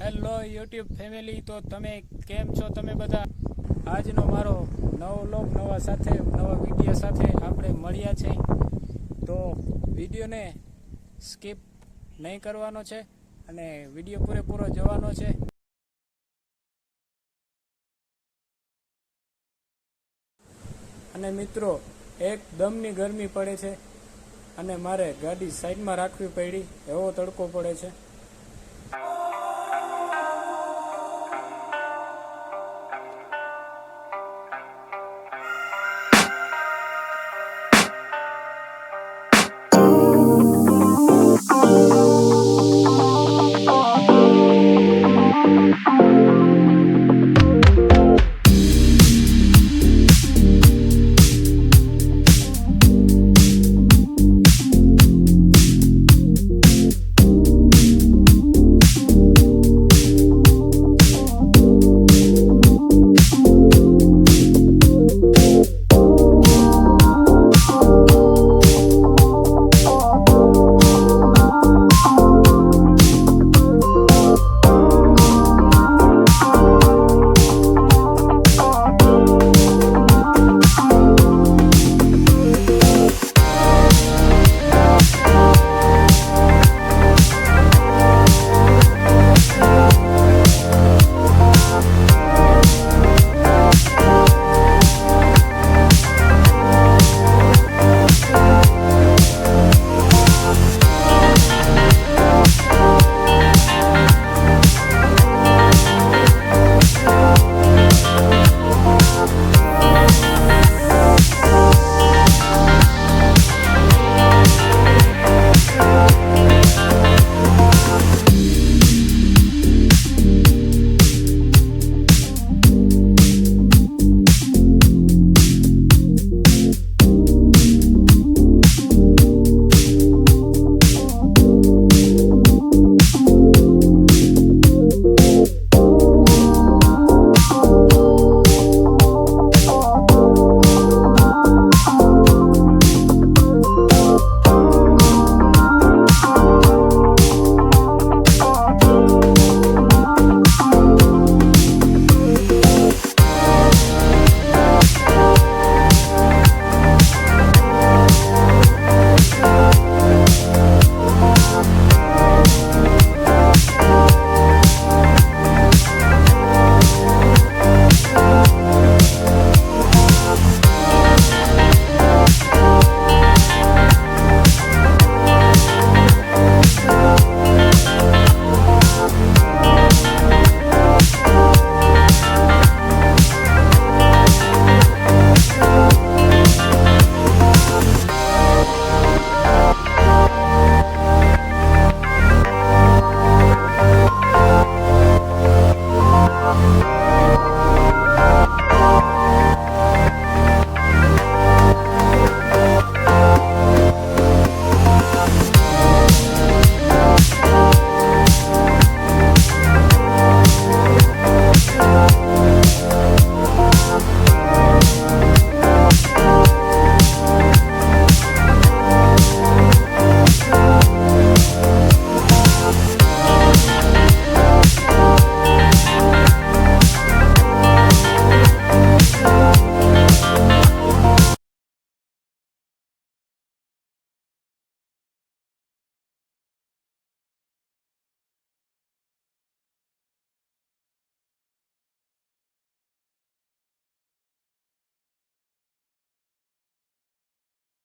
Hello YouTube family તો તમે કેમ છો તમે બધા? આજનો મારો નવો લોક, નવા સાથે, નવા વીડિયો સાથે આપણે મળ્યા છે. તો વિડીયોને સ્કીપ નહીં કરવાનો છે અને વીડિયો પૂરેપૂરો જોવાનો છે. અને મિત્રો એકદમની ગરમી પડે છે અને મારે ગાડી સાઈડમાં રાખવી પડી, એવો તડકો પડે છે.